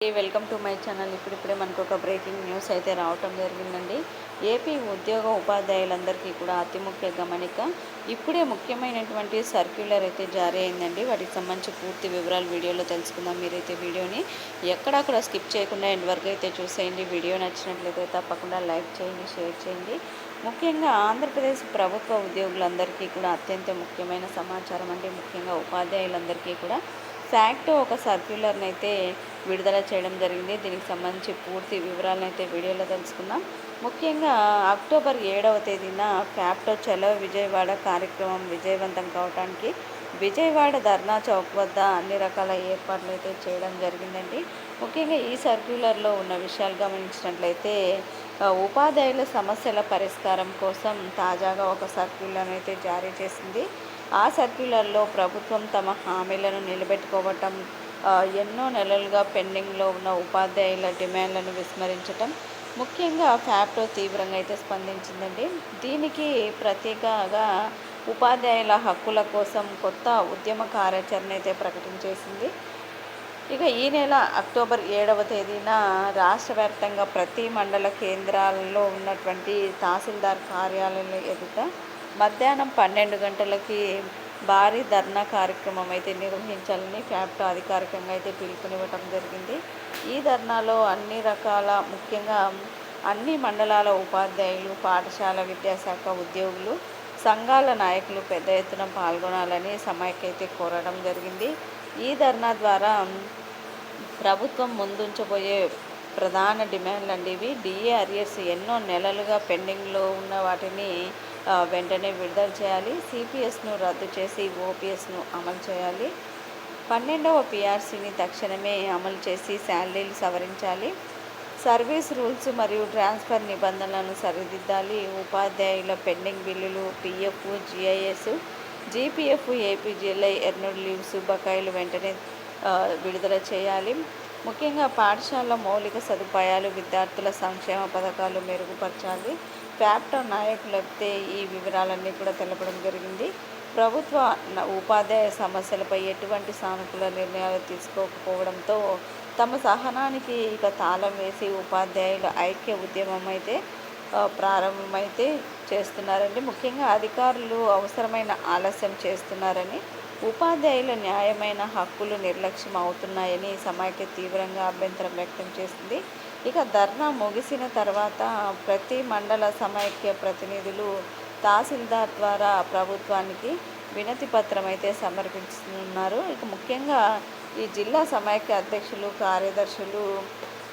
Welcome to my channel ఇప్పుడిప్పుడే మనకు ఒక బ్రేకింగ్ న్యూస్ అయితే రావటం జరిగిందండి. ఏపీ ఉద్యోగ ఉపాధ్యాయులందరికీ కూడా అతి ముఖ్య గమనిక ఇప్పుడే ముఖ్యమైనటువంటి సర్క్యులర్ అయితే జారీ అయిందండి. వాటికి సంబంధించి పూర్తి వివరాలు వీడియోలో తెలుసుకుందాం. మీరైతే వీడియోని ఎక్కడక్కడ స్కిప్ చేయకుండా ఎండ్ వరకు అయితే చూసేయండి. వీడియో నచ్చినట్లయితే తప్పకుండా లైక్ చేయండి షేర్ చేయండి. ముఖ్యంగా ఆంధ్రప్రదేశ్ ప్రభుత్వ ఉద్యోగులందరికీ కూడా అత్యంత ముఖ్యమైన సమాచారం అంటే ముఖ్యంగా ఉపాధ్యాయులందరికీ కూడా ఫ్యాక్ట్ ఒక సర్క్యులర్ని అయితే విడుదల చేయడం జరిగింది. దీనికి సంబంధించి పూర్తి వివరాలను అయితే వీడియోలో తెలుసుకుందాం. ముఖ్యంగా అక్టోబర్ ఏడవ తేదీన ఫ్యాప్టో చలో విజయవాడ కార్యక్రమం విజయవంతం కావడానికి విజయవాడ ధర్నా చౌక్ వద్ద అన్ని రకాల ఏర్పాట్లు అయితే చేయడం జరిగిందండి. ముఖ్యంగా ఈ సర్క్యులర్లో ఉన్న విషయాలు గమనించినట్లయితే ఉపాధ్యాయుల సమస్యల పరిష్కారం కోసం తాజాగా ఒక సర్క్యులర్ అయితే జారీ చేసింది. ఆ సర్క్యులర్లో ప్రభుత్వం తమ హామీలను నిలబెట్టుకోవటం ఎన్నో నెలలుగా పెండింగ్లో ఉన్న ఉపాధ్యాయుల డిమాండ్లను విస్మరించటం ముఖ్యంగా ఫ్యాప్టో తీవ్రంగా అయితే స్పందించిందండి. దీనికి ప్రత్యేకగా ఉపాధ్యాయుల హక్కుల కోసం కొత్త ఉద్యమ కార్యాచరణ అయితే ప్రకటించేసింది ఇక ఈ నెల అక్టోబర్ ఏడవ తేదీన రాష్ట్ర వ్యాప్తంగా ప్రతి మండల కేంద్రాలలో ఉన్నటువంటి తహసీల్దార్ కార్యాలయాల ఎదుట మధ్యాహ్నం పన్నెండు గంటలకి భారీ ధర్నా కార్యక్రమం అయితే నిర్వహించాలని క్యాప్టో అధికారికంగా అయితే పిలుపునివ్వటం జరిగింది. ఈ ధర్నాలో అన్ని రకాల ముఖ్యంగా అన్ని మండలాల ఉపాధ్యాయులు పాఠశాల విద్యాశాఖ ఉద్యోగులు సంఘాల నాయకులు పెద్ద ఎత్తున పాల్గొనాలని సమైక్యైతే కోరడం జరిగింది. ఈ ధర్నా ద్వారా ప్రభుత్వం ముందుంచబోయే ప్రధాన డిమాండ్లు అండి ఇవి డిఏ అరియర్స్ ఎన్నో నెలలుగా పెండింగ్లో ఉన్న వాటిని వెంటనే విడుదల చేయాలి. సిపిఎస్ను రద్దు చేసి ఓపీఎస్ను అమలు చేయాలి. పన్నెండవ పిఆర్సీని తక్షణమే అమలు చేసి శాలరీలు సవరించాలి. సర్వీస్ రూల్స్ మరియు ట్రాన్స్ఫర్ నిబంధనలను సరిదిద్దాలి. ఉపాధ్యాయుల పెండింగ్ బిల్లులు PF GIS GPF APGLI earned leaves బకాయిలు వెంటనే విడుదల చేయాలి. ముఖ్యంగా పాఠశాల మౌలిక సదుపాయాలు విద్యార్థుల సంక్షేమ పథకాలు మెరుగుపరచాలి. ప్యాప్టో నాయకులైతే ఈ వివరాలన్నీ కూడా తెలపడం జరిగింది. ప్రభుత్వ ఉపాధ్యాయ సమస్యలపై ఎటువంటి సానుకూల నిర్ణయాలు తీసుకోకపోవడంతో తమ సహనానికి ఇక తాళం వేసి ఉపాధ్యాయుల ఐక్య ఉద్యమం అయితే ప్రారంభమైతే చేస్తున్నారండి. ముఖ్యంగా అధికారులు అవసరమైన ఆలస్యం చేస్తున్నారని ఉపాధ్యాయుల న్యాయమైన హక్కులు నిర్లక్ష్యం అవుతున్నాయని సమాఖ్య తీవ్రంగా అభ్యంతరం వ్యక్తం చేసింది. ఇక ధర్నా ముగిసిన తర్వాత ప్రతి మండల సమైక్య ప్రతినిధులు తహసీల్దార్ ద్వారా ప్రభుత్వానికి వినతి పత్రం అయితే సమర్పిస్తున్నారు ఇక ముఖ్యంగా ఈ జిల్లా సమైక్య అధ్యక్షులు కార్యదర్శులు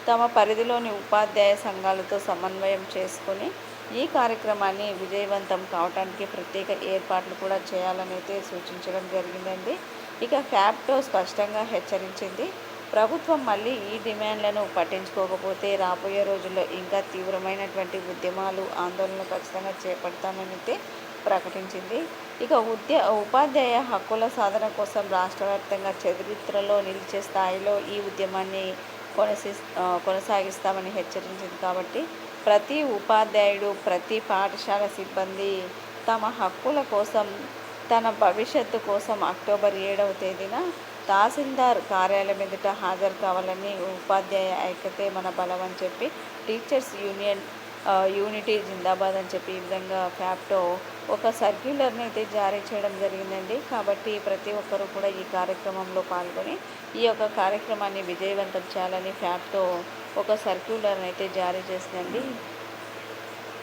తమ పరిధిలోని ఉపాధ్యాయ సంఘాలతో సమన్వయం చేసుకొని ఈ కార్యక్రమాన్ని విజయవంతం కావడానికి ప్రత్యేక ఏర్పాట్లు కూడా చేయాలని అయితే సూచించడం జరిగిందండి. ఇక ఫ్యాప్టో స్పష్టంగా హెచ్చరించింది. ప్రభుత్వం మళ్ళీ ఈ డిమాండ్లను పట్టించుకోకపోతే రాబోయే రోజుల్లో ఇంకా తీవ్రమైనటువంటి ఉద్యమాలు ఆందోళనలు ఖచ్చితంగా చేపడతామని అయితే ప్రకటించింది. ఇక ఉద్య ఉపాధ్యాయ హక్కుల సాధన కోసం రాష్ట్రవ్యాప్తంగా చరిత్రలో నిలిచే స్థాయిలో ఈ ఉద్యమాన్ని కొనసి కొనసాగిస్తామని హెచ్చరించింది కాబట్టి ప్రతి ఉపాధ్యాయుడు ప్రతి పాఠశాల సిబ్బంది తమ హక్కుల కోసం తన భవిష్యత్తు కోసం అక్టోబర్ ఏడవ తేదీన తహసీల్దార్ కార్యాలయం ఎదుట హాజరు కావాలని ఉపాధ్యాయ ఐక్యతే మన బలం అని చెప్పి టీచర్స్ యూనియన్ యూనిటీ జిందాబాద్ అని చెప్పి ఈ విధంగా ఫ్యాప్టో ఒక సర్క్యులర్ని అయితే జారీ చేయడం జరిగిందండి. కాబట్టి ప్రతి ఒక్కరూ కూడా ఈ కార్యక్రమంలో పాల్గొని ఈ యొక్క కార్యక్రమాన్ని విజయవంతం చేయాలని ఫ్యాప్టో ఒక సర్క్యులర్ని అయితే జారీ చేసిందండి.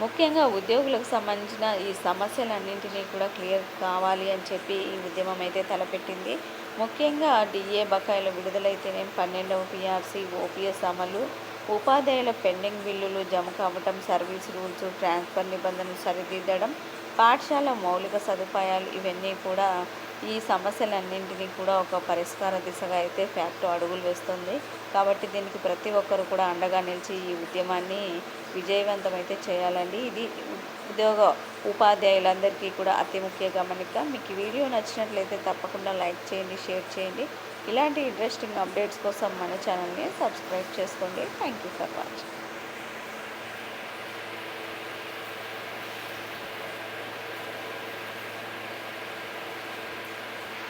ముఖ్యంగా ఉద్యోగులకు సంబంధించిన ఈ సమస్యలన్నింటినీ కూడా క్లియర్ కావాలి అని చెప్పి ఈ ఉద్యమం అయితే తలపెట్టింది. ముఖ్యంగా డిఏ బకాయిల విడుదలైతేనే పన్నెండవ పిఆర్సీ ఓపీఎస్ అమలు ఉపాధ్యాయుల పెండింగ్ బిల్లులు జమ కావటం సర్వీస్ రూల్స్ ట్రాన్స్ఫర్ నిబంధనలు సరిదిద్దడం పాఠశాల మౌలిక సదుపాయాలు ఇవన్నీ కూడా ఈ సమస్యలన్నింటినీ కూడా ఒక పరిష్కార దిశగా అయితే ఫ్యాక్టో అడుగులు వేస్తుంది. కాబట్టి దీనికి ప్రతి ఒక్కరు కూడా అండగా నిలిచి ఈ ఉద్యమాన్ని విజయవంతమైతే చేయాలండి. ఇది ఉద్యోగ ఉపాధ్యాయులందరికీ కూడా అతి ముఖ్య గమనిక. మీకు వీడియో నచ్చినట్లయితే తప్పకుండా లైక్ చేయండి షేర్ చేయండి. ఇలాంటి ఇంట్రెస్టింగ్ అప్డేట్స్ కోసం మన ఛానల్ని సబ్స్క్రైబ్ చేసుకోండి. Thank you for watching